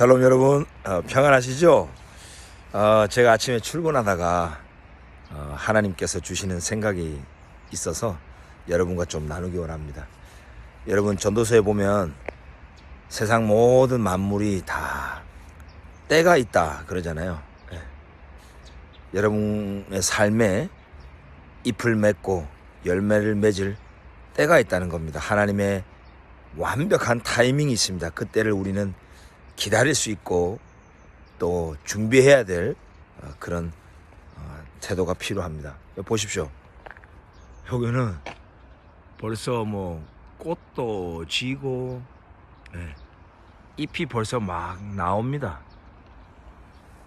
샬롬 여러분 어, 평안하시죠? 어, 제가 아침에 출근하다가 어, 하나님께서 주시는 생각이 있어서 여러분과 좀 나누기 원합니다. 여러분 전도서에 보면 세상 모든 만물이 다 때가 있다 그러잖아요. 예. 여러분의 삶에 잎을 맺고 열매를 맺을 때가 있다는 겁니다. 하나님의 완벽한 타이밍이 있습니다. 그 때를 우리는 기다릴 수 있고 또 준비해야 될 어, 그런 어, 태도가 필요합니다. 보십시오. 여기는 벌써 뭐 꽃도 지고 예, 잎이 벌써 막 나옵니다.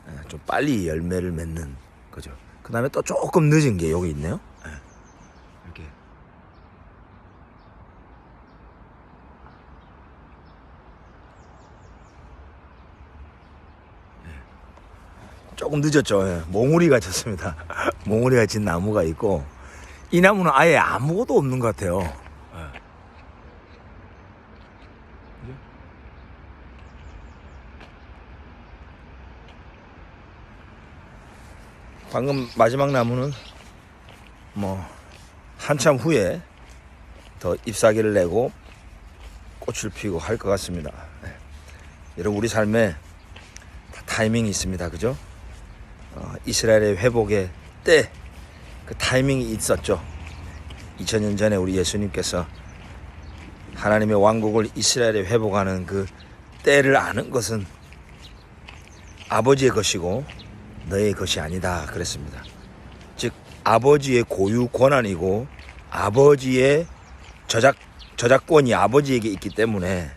예, 좀 빨리 열매를 맺는 거죠. 그 다음에 또 조금 늦은 게 여기 있네요. 예, 이렇게 조금 늦었죠. 예. 몽우리가 졌습니다. 몽우리가 진 나무가 있고 이 나무는 아예 아무것도 없는 것 같아요. 예. 방금 마지막 나무는 뭐 한참 후에 더 잎사귀를 내고 꽃을 피우고 할 것 같습니다. 예. 여러분 우리 삶에 다 타이밍이 있습니다. 그죠? 어, 이스라엘의 회복의 때 그 타이밍이 있었죠. 2000년 전에 우리 예수님께서 하나님의 왕국을 이스라엘에 회복하는 그 때를 아는 것은 아버지의 것이고 너의 것이 아니다 그랬습니다. 즉 아버지의 고유 권한이고 아버지의 저작 저작권이 아버지에게 있기 때문에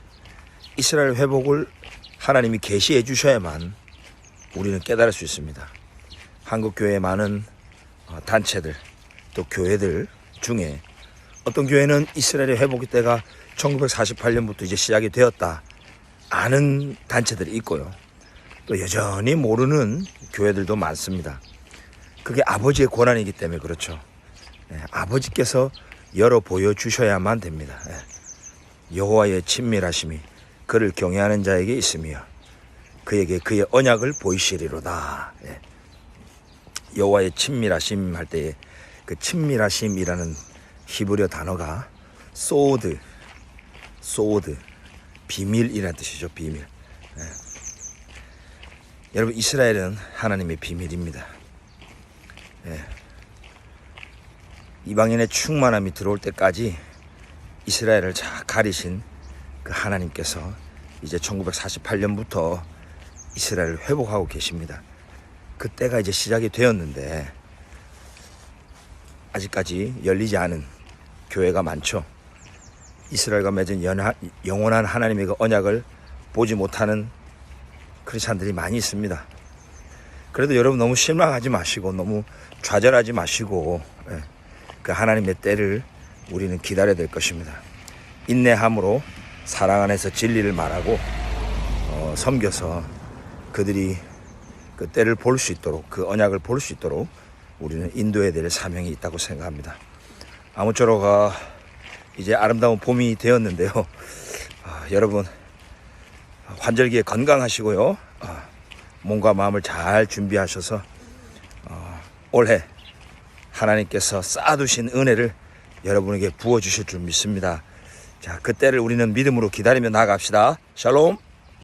이스라엘 회복을 하나님이 계시해 주셔야만 우리는 깨달을 수 있습니다. 한국 교회 많은 어, 단체들 또 교회들 중에 어떤 교회는 이스라엘의 회복의 때가 1948년부터 이제 시작이 되었다 아는 단체들이 있고요. 또 여전히 모르는 교회들도 많습니다. 그게 아버지의 권한이기 때문에 그렇죠. 예, 아버지께서 열어 보여 주셔야만 됩니다. 예. 여호와의 친밀하심이 그를 경외하는 자에게 있으며 그에게 그의 언약을 보이시리로다. 예. 여호와의 친밀하심 할 때에 그 친밀하심이라는 히브리어 단어가 소드, 소드, 비밀이라는 뜻이죠. 비밀. 예. 여러분 이스라엘은 하나님의 비밀입니다. 예. 이방인의 충만함이 들어올 때까지 이스라엘을 잘 가리신 그 하나님께서 이제 1948년부터 이스라엘을 회복하고 계십니다. 그때가 이제 시작이 되었는데 아직까지 열리지 않은 교회가 많죠. 이스라엘과 맺은 연하, 영원한 하나님의 그 언약을 보지 못하는 크리스찬들이 많이 있습니다. 그래도 여러분 너무 실망하지 마시고 너무 좌절하지 마시고 예, 그 하나님의 때를 우리는 기다려야 될 것입니다. 인내함으로 사랑 안에서 진리를 말하고 어, 섬겨서 그들이 그 때를 볼 수 있도록 그 언약을 볼 수 있도록 우리는 인도해야 될 사명이 있다고 생각합니다. 아무쪼록 어, 이제 아름다운 봄이 되었는데요. 아, 여러분 환절기에 건강하시고요. 아, 몸과 마음을 잘 준비하셔서 어, 올해 하나님께서 쌓아두신 은혜를 여러분에게 부어주실 줄 믿습니다. 자, 그때를 우리는 믿음으로 기다리며 나아갑시다. 샬롬.